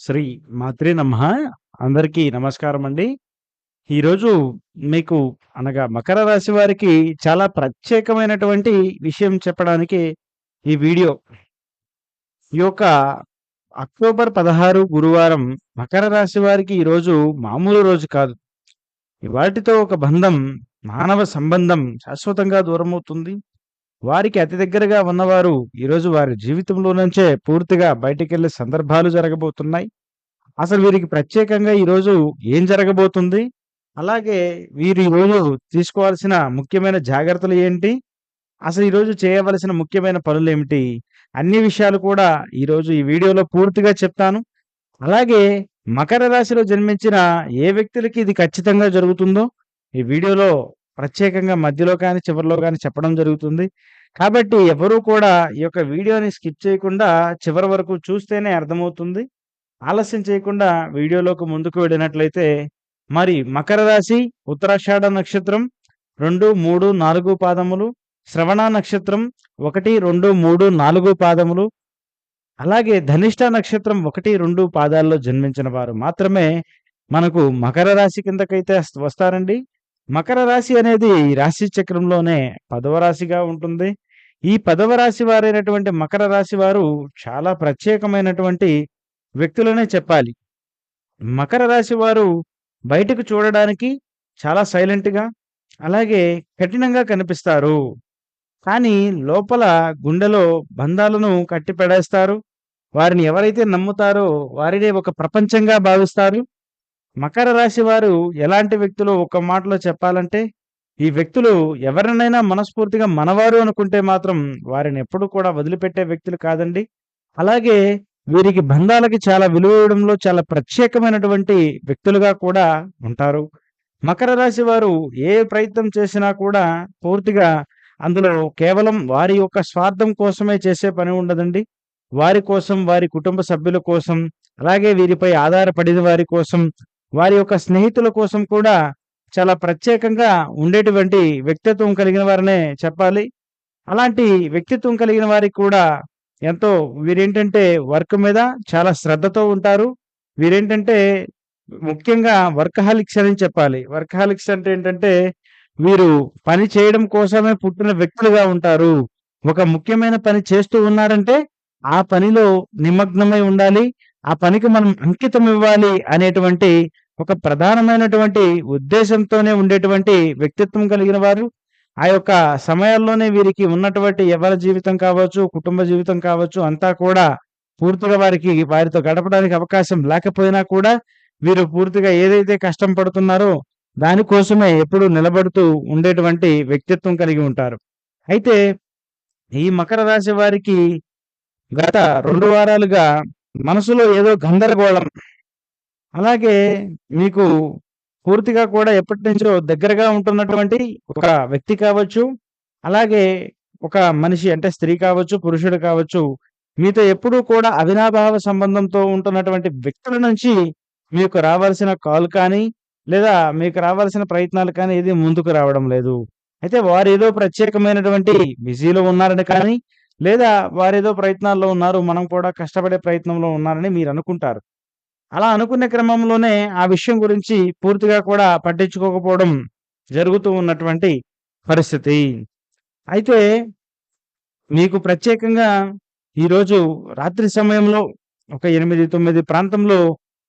శ్రీ మాత్రే నమ అందరికీ నమస్కారం అండి. ఈరోజు మీకు అనగా మకర రాశి వారికి చాలా ప్రత్యేకమైనటువంటి విషయం చెప్పడానికి ఈ వీడియో. ఈ యొక్క అక్టోబర్ 16 గురువారం మకర రాశి వారికి ఈరోజు మామూలు రోజు కాదు. వాటితో ఒక బంధం, మానవ సంబంధం శాశ్వతంగా దూరమవుతుంది. వారికి అతి దగ్గరగా ఉన్నవారు ఈరోజు వారి జీవితంలో నుంచే పూర్తిగా బయటికెళ్ళే సందర్భాలు జరగబోతున్నాయి. అసలు వీరికి ప్రత్యేకంగా ఈరోజు ఏం జరగబోతుంది? అలాగే వీరు ఈరోజు తీసుకోవాల్సిన ముఖ్యమైన జాగ్రత్తలు ఏంటి? అసలు ఈరోజు చేయవలసిన ముఖ్యమైన పనులు ఏమిటి అన్ని విషయాలు కూడా ఈరోజు ఈ వీడియోలో పూర్తిగా చెప్తాను. అలాగే మకర రాశిలో జన్మించిన ఏ వ్యక్తులకి ఇది ఖచ్చితంగా జరుగుతుందో ఈ వీడియోలో ప్రత్యేకంగా మధ్యలో కానీ, చివరిలో కానీ చెప్పడం జరుగుతుంది. కాబట్టి ఎవరు కూడా ఈ యొక్క వీడియోని స్కిప్ చేయకుండా చివరి వరకు చూస్తేనే అర్థమవుతుంది. ఆలస్యం చేయకుండా వీడియోలోకి ముందుకు వెళ్ళినట్లయితే మరి మకర రాశి ఉత్తరాషాఢ నక్షత్రం 2, 3, 4 పాదములు, శ్రవణ నక్షత్రం 1, 2, 3, 4 పాదములు, అలాగే ధనిష్ట నక్షత్రం 1, 2 పాదాల్లో జన్మించిన వారు మాత్రమే మనకు మకర రాశి కిందకైతే వస్తారండి. మకర రాశి అనేది రాశి చక్రంలోనే పదవ రాశిగా ఉంటుంది. ఈ పదవ రాశి వారైనటువంటి మకర రాశి వారు చాలా ప్రత్యేకమైనటువంటి వ్యక్తులనే చెప్పాలి. మకర రాశి వారు బయటకు చూడడానికి చాలా సైలెంట్‌గా, అలాగే కఠినంగా కనిపిస్తారు. కానీ లోపల గుండెలో బంధాలను కట్టిపడేస్తారు. వారిని ఎవరైతే నమ్ముతారో వారినే ఒక ప్రపంచంగా భావిస్తారు. మకర రాశి వారు ఎలాంటి వ్యక్తులు ఒక్క మాటలో చెప్పాలంటే, ఈ వ్యక్తులు ఎవరినైనా మనస్ఫూర్తిగా మనవారు అనుకుంటే మాత్రం వారిని ఎప్పుడు కూడా వదిలిపెట్టే వ్యక్తులు కాదండి. అలాగే వీరికి బంధాలకి చాలా విలువ ఇవ్వడంలో చాలా ప్రత్యేకమైనటువంటి వ్యక్తులుగా కూడా ఉంటారు. మకర రాశి వారు ఏ ప్రయత్నం చేసినా కూడా పూర్తిగా అందులో కేవలం వారి యొక్క స్వార్థం కోసమే చేసే పని ఉండదండి. వారి కోసం, వారి కుటుంబ సభ్యుల కోసం, అలాగే వీరిపై ఆధారపడిన వారి కోసం, వారి యొక్క స్నేహితుల కోసం కూడా చాలా ప్రత్యేకంగా ఉండేటువంటి వ్యక్తిత్వం కలిగిన వారనే చెప్పాలి. అలాంటి వ్యక్తిత్వం కలిగిన వారికి కూడా ఎంతో వీరేంటంటే వర్క్ మీద చాలా శ్రద్ధతో ఉంటారు. వీరేంటంటే ముఖ్యంగా వర్కహాలిక్స్ అని చెప్పాలి. వర్కహాలిక్స్ అంటే ఏంటంటే వీరు పని చేయడం కోసమే పుట్టిన వ్యక్తులుగా ఉంటారు. ఒక ముఖ్యమైన పని చేస్తూ ఉన్నారంటే ఆ పనిలో నిమగ్నమై ఉండాలి. ఆ పనికి మనం అంకితం ఇవ్వాలి అనేటువంటి ఒక ప్రధానమైనటువంటి ఉద్దేశంతోనే ఉండేటువంటి వ్యక్తిత్వం కలిగిన వారు. ఆ యొక్క సమయాల్లోనే వీరికి ఉన్నటువంటి ఎవరి జీవితం కావచ్చు, కుటుంబ జీవితం కావచ్చు అంతా కూడా పూర్తిగా వారికి వారితో గడపడానికి అవకాశం లేకపోయినా కూడా వీరు పూర్తిగా ఏదైతే కష్టం పడుతున్నారో దానికోసమే ఎప్పుడు నిలబడుతూ ఉండేటువంటి వ్యక్తిత్వం కలిగి ఉంటారు. అయితే ఈ మకర రాశి వారికి గత రెండు వారాలుగా మనసులో ఏదో గందరగోళం. అలాగే మీకు పూర్తిగా కూడా ఎప్పటి నుంచో దగ్గరగా ఉంటున్నటువంటి ఒక వ్యక్తి కావచ్చు, అలాగే ఒక మనిషి అంటే స్త్రీ కావచ్చు, పురుషుడు కావచ్చు, మీతో ఎప్పుడూ కూడా అవినాభావ సంబంధంతో ఉంటున్నటువంటి వ్యక్తుల నుంచి మీకు రావాల్సిన కాల్ కానీ, లేదా మీకు రావాల్సిన ప్రయత్నాలు కానీ ఏది ముందుకు రావడం లేదు. అయితే వారు ఏదో ప్రత్యేకమైనటువంటి బిజీలో ఉన్నారని కానీ, లేదా వారేదో ప్రయత్నాల్లో ఉన్నారు. మనం కూడా కష్టపడే ప్రయత్నంలో ఉన్నారని మీరు అనుకుంటారు అలా అనుకునే క్రమంలోనే ఆ విషయం గురించి పూర్తిగా కూడా పట్టించుకోకపోవడం జరుగుతూ ఉన్నటువంటి పరిస్థితి. అయితే మీకు ప్రత్యేకంగా ఈరోజు రాత్రి సమయంలో ఒక 8, 9 ప్రాంతంలో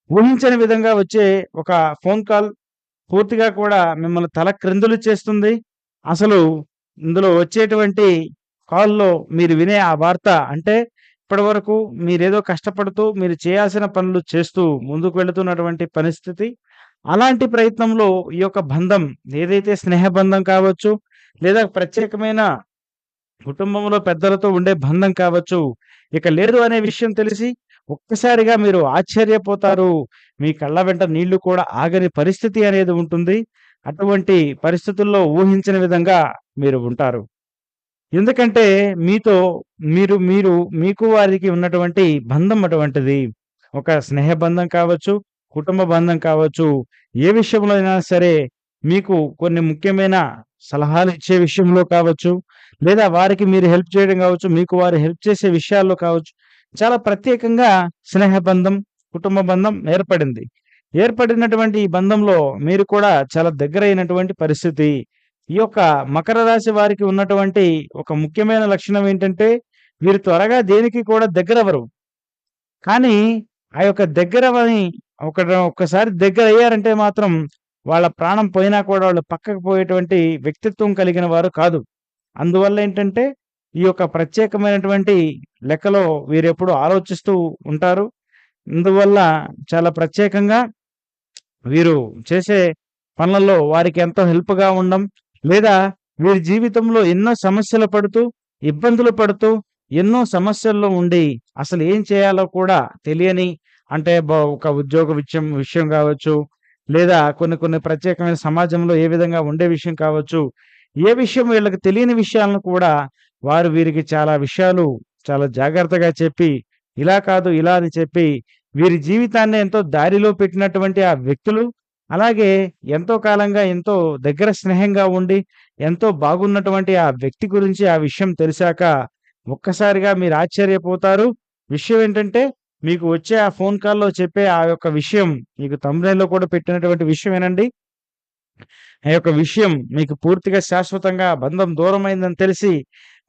ఊహించని విధంగా వచ్చే ఒక ఫోన్ కాల్ పూర్తిగా కూడా మిమ్మల్ని తల క్రిందులు చేస్తుంది. అసలు ఇందులో వచ్చేటువంటి కాల్‌లో మీరు వినే ఆ వార్త అంటే ఇప్పటివరకు మీరేదో కష్టపడుతూ మీరు చేయాల్సిన పనులు చేస్తూ ముందుకు వెళుతున్నటువంటి పరిస్థితి. అలాంటి ప్రయత్నంలో ఈ యొక్క బంధం ఏదైతే స్నేహ బంధం కావచ్చు, లేదా ప్రత్యేకమైన కుటుంబంలో పెద్దలతో ఉండే బంధం కావచ్చు, ఇక లేదు అనే విషయం తెలిసి ఒక్కసారిగా మీరు ఆశ్చర్యపోతారు. మీ కళ్ళ వెంట నీళ్ళు కూడా ఆగని పరిస్థితి అనేది ఉంటుంది. అటువంటి పరిస్థితుల్లో ఊహించిన విధంగా మీరు ఉంటారు. ఎందుకంటే మీతో మీరు మీరు మీకు వారికి ఉన్నటువంటి బంధం అటువంటిది. ఒక స్నేహ బంధం కావచ్చు, కుటుంబ బంధం కావచ్చు, ఏ విషయంలో అయినా సరే మీకు కొన్ని ముఖ్యమైన సలహాలు ఇచ్చే విషయంలో కావచ్చు, లేదా వారికి మీరు హెల్ప్ చేయడం కావచ్చు, మీకు వారు హెల్ప్ చేసే విషయాల్లో కావచ్చు, చాలా ప్రత్యేకంగా స్నేహ బంధం, కుటుంబ బంధం ఏర్పడింది. ఏర్పడినటువంటి ఈ బంధంలో మీరు కూడా చాలా దగ్గరైనటువంటి పరిస్థితి. ఈ యొక్క మకర రాశి వారికి ఉన్నటువంటి ఒక ముఖ్యమైన లక్షణం ఏంటంటే, వీరు త్వరగా దేనికి కూడా దగ్గరవ్వరు. కానీ ఆ యొక్క దగ్గరవని ఒక ఒక్కసారి దగ్గరయ్యారంటే మాత్రం వాళ్ళ ప్రాణం పోయినా కూడా వాళ్ళు పక్కకు పోయేటువంటి వ్యక్తిత్వం కలిగిన వారు కాదు. అందువల్ల ఏంటంటే, ఈ యొక్క ప్రత్యేకమైనటువంటి లెక్కలో వీరెప్పుడు ఆలోచిస్తూ ఉంటారు. అందువల్ల చాలా ప్రత్యేకంగా వీరు చేసే పనులలో వారికి ఎంతో హెల్ప్‌గా ఉండడం, లేదా వీరి జీవితంలో ఎన్నో సమస్యలు పడుతూ, ఇబ్బందులు పడుతూ, ఎన్నో సమస్యల్లో ఉండి అసలు ఏం చేయాలో కూడా తెలియని అంటే ఒక ఉద్యోగ విషయం విషయం కావచ్చు, లేదా కొన్ని కొన్ని ప్రత్యేకమైన సమాజంలో ఏ విధంగా ఉండే విషయం కావచ్చు. ఏ విషయం వీళ్ళకి తెలియని విషయాలను కూడా వారు వీరికి చాలా విషయాలు చాలా జాగ్రత్తగా చెప్పి, ఇలా కాదు ఇలా అని చెప్పి వీరి జీవితాన్ని ఎంతో దారిలో పెట్టినటువంటి ఆ వ్యక్తులు, అలాగే ఎంతో కాలంగా ఎంతో దగ్గర స్నేహంగా ఉండి, ఎంతో బాగున్నటువంటి ఆ వ్యక్తి గురించి ఆ విషయం తెలిసాక ఒక్కసారిగా మీరు ఆశ్చర్యపోతారు. విషయం ఏంటంటే, మీకు వచ్చే ఆ ఫోన్ కాల్‌లో చెప్పే ఆ యొక్క విషయం మీకు తమిళంలో కూడా పెట్టినటువంటి విషయమేనండి. ఆ యొక్క విషయం మీకు పూర్తిగా శాశ్వతంగా బంధం దూరమైందని తెలిసి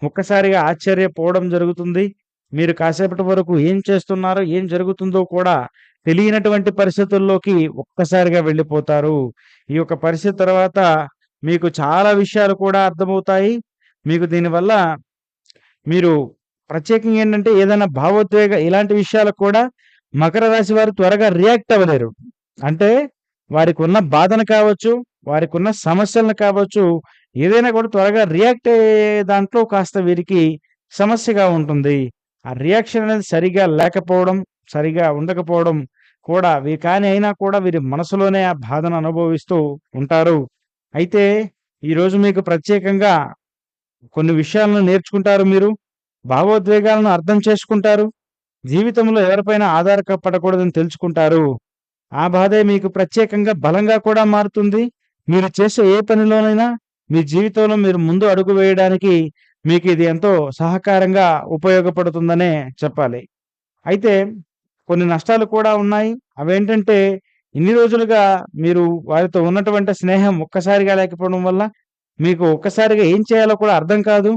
ఒక్కసారిగా ఆశ్చర్యపోవడం జరుగుతుంది. మీరు కాసేపటి వరకు ఏం చేస్తున్నారో, ఏం జరుగుతుందో కూడా తెలియనటువంటి పరిస్థితుల్లోకి ఒక్కసారిగా వెళ్ళిపోతారు. ఈ యొక్క పరిస్థితి తర్వాత మీకు చాలా విషయాలు కూడా అర్థమవుతాయి. మీకు దీనివల్ల మీరు ప్రత్యేకంగా ఏంటంటే ఏదైనా భావోద్వేగ ఇలాంటి విషయాలకు కూడా మకర రాశి వారు త్వరగా రియాక్ట్ అవ్వలేరు. అంటే వారికి ఉన్న బాధను కావచ్చు, వారికి ఉన్న సమస్యలను కావచ్చు, ఏదైనా కూడా త్వరగా రియాక్ట్ అయ్యే దాంట్లో కాస్త వీరికి సమస్యగా ఉంటుంది. ఆ రియాక్షన్ అనేది సరిగ్గా లేకపోవడం, సరిగా ఉండకపోవడం కూడా వీ కానీ అయినా కూడా వీరి మనసులోనే ఆ బాధను అనుభవిస్తూ ఉంటారు. అయితే ఈరోజు మీకు ప్రత్యేకంగా కొన్ని విషయాలను నేర్చుకుంటారు మీరు. భావోద్వేగాలను అర్థం చేసుకుంటారు. జీవితంలో ఎవరిపైన ఆధారపడకూడదని తెలుసుకుంటారు. ఆ బాధే మీకు ప్రత్యేకంగా బలంగా కూడా మారుతుంది. మీరు చేసే ఏ పనిలోనైనా మీ జీవితంలో మీరు ముందు అడుగు వేయడానికి మీకు ఇది ఎంతో సహకారంగా ఉపయోగపడుతుందనే చెప్పాలి. అయితే కొన్ని నష్టాలు కూడా ఉన్నాయి. అవేంటంటే ఇన్ని రోజులుగా మీరు వారితో ఉన్నటువంటి స్నేహం ఒక్కసారిగా లేకపోవడం వల్ల మీకు ఒక్కసారిగా ఏం చేయాలో కూడా అర్థం కాదు.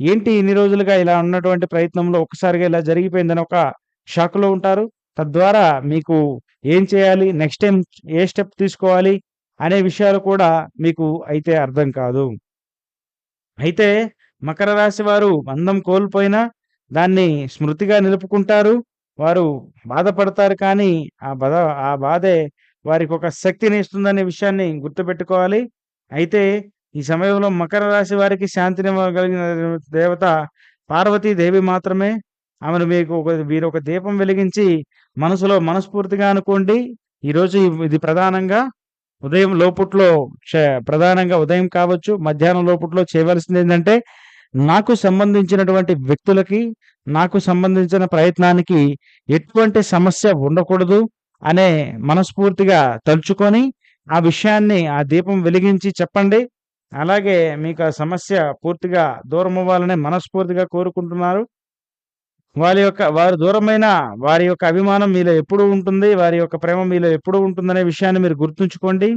ఏంటి ఇన్ని రోజులుగా ఇలా ఉన్నటువంటి ప్రయత్నంలో ఒక్కసారిగా ఇలా జరిగిపోయిందని ఒక షాక్‌లో ఉంటారు. తద్వారా మీకు ఏం చేయాలి? నెక్స్ట్ టైం ఏ స్టెప్ తీసుకోవాలి? అనే విషయాలు కూడా మీకు అయితే అర్థం కాదు. అయితే మకర రాశి వారు మందం కోల్పోయినా దాన్ని స్మృతిగా నిలుపుకుంటారు. వారు బాధపడతారు కానీ ఆ బాధ ఆ బాధే వారికొక శక్తిని ఇస్తుందనే విషయాన్ని గుర్తుపెట్టుకోవాలి. అయితే ఈ సమయంలో మకర రాశి వారికి శాంతినివ్వగలిగిన దేవత పార్వతీదేవి మాత్రమే. ఆమెను మీకు ఒక మీరొక దీపం వెలిగించి మనసులో మనస్ఫూర్తిగా అనుకోండి. ఈరోజు ఇది ప్రధానంగా ఉదయం లోపుట్లో ప్రధానంగా ఉదయం కావచ్చు, మధ్యాహ్నం లోపుట్లో చేయవలసిందేంటంటే, నాకు సంబంధించినటువంటి వ్యక్తులకి, నాకు సంబంధించిన ప్రయత్నానికి ఎటువంటి సమస్య ఉండకూడదు అనే మనస్ఫూర్తిగా తలుచుకొని, ఆ విషయాన్ని ఆ దీపం వెలిగించి చెప్పండి. అలాగే మీకు ఆ సమస్య పూర్తిగా దూరమవ్వాలని మనస్ఫూర్తిగా కోరుకుంటున్నారు. వారి యొక్క వారు దూరమైన వారి యొక్క అభిమానం మీలో ఎప్పుడు ఉంటుంది. వారి యొక్క ప్రేమ మీలో ఎప్పుడు ఉంటుందనే విషయాన్ని మీరు గుర్తుంచుకోండి.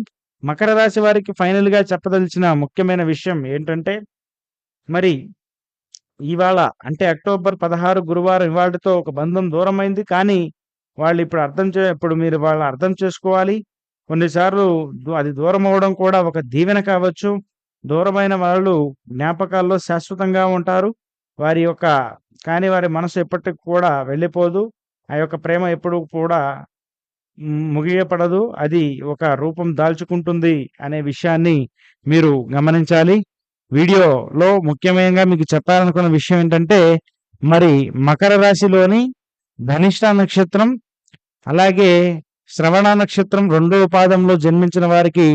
మకర రాశి వారికి ఫైనల్‌గా చెప్పదలిచిన ముఖ్యమైన విషయం ఏంటంటే, మరి ఇవాళ అంటే అక్టోబర్ 16 గురువారం ఇవాళతో ఒక బంధం దూరమైంది. కానీ వాళ్ళు ఇప్పుడు అర్థం చే ఇప్పుడు మీరు వాళ్ళని అర్థం చేసుకోవాలి. కొన్నిసార్లు అది దూరం అవడం కూడా ఒక దీవెన కావచ్చు. దూరమైన వాళ్ళు జ్ఞాపకాల్లో శాశ్వతంగా ఉంటారు. వారి యొక్క కానీ వారి మనసు ఎప్పటికి కూడా వెళ్ళిపోదు. ఆ యొక్క ప్రేమ ఎప్పుడు కూడా ముగియపడదు. అది ఒక రూపం దాల్చుకుంటుంది అనే విషయాన్ని మీరు గమనించాలి. వీడియోలో ముఖ్యంగా మీకు చెప్పాలనుకున్న విషయం ఏంటంటే, మరి మకర రాశిలోని ధనిష్ట నక్షత్రం, అలాగే శ్రవణ నక్షత్రం రెండవ పాదంలో జన్మించిన వారికి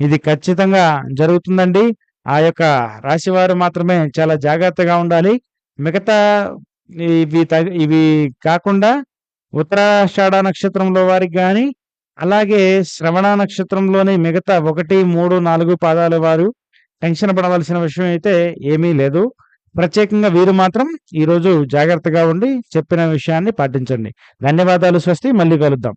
ఇది ఖచ్చితంగా జరుగుతుందండి. ఆ యొక్క రాశి వారు మాత్రమే చాలా జాగ్రత్తగా ఉండాలి. మిగతా ఇవి ఇవి కాకుండా ఉత్తరాషాఢ నక్షత్రంలో వారికి కానీ అలాగే శ్రవణ నక్షత్రంలోని మిగతా 1, 3, 4 పాదాల వారు టెన్షన్ పడవలసిన విషయం అయితే ఏమీ లేదు. ప్రత్యేకంగా వీరు మాత్రం ఈరోజు జాగ్రత్తగా ఉండి చెప్పిన విషయాన్ని పాటించండి. ధన్యవాదాలు స్వస్తి. మళ్ళీ కలుద్దాం.